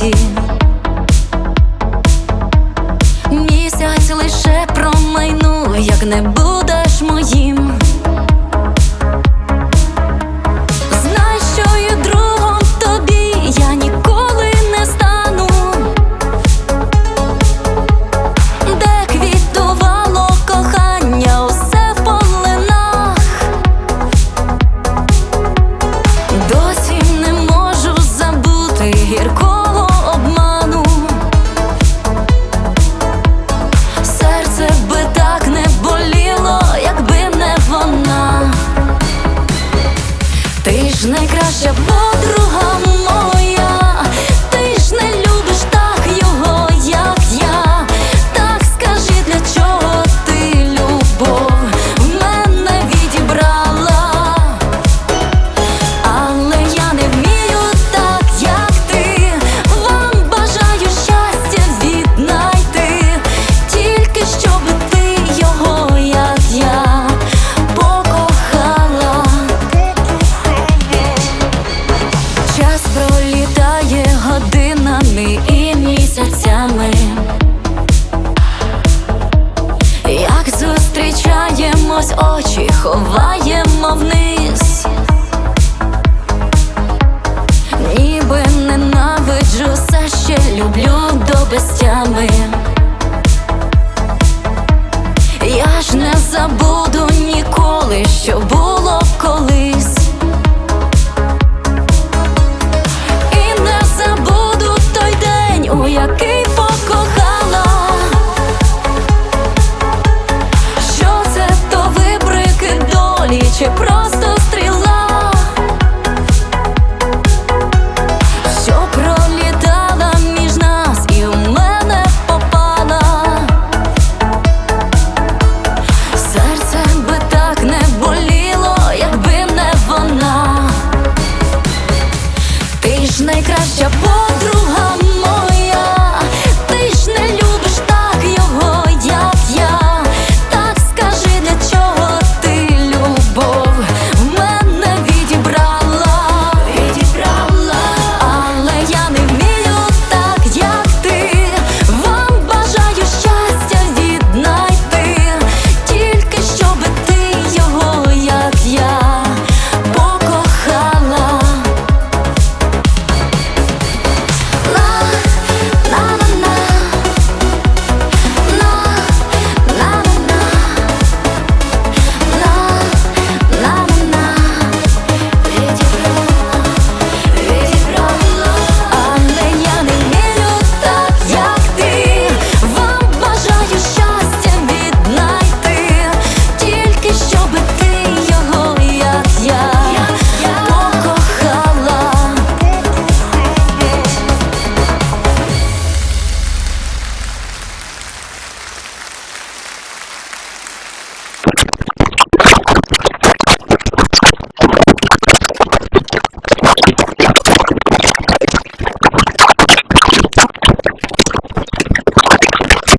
серці місяць лише промайнув, як не було. очі ховаємо вниз, ніби ненавиджу, все ще люблю до безтями. Я ж не забуду ніколи, що було колись.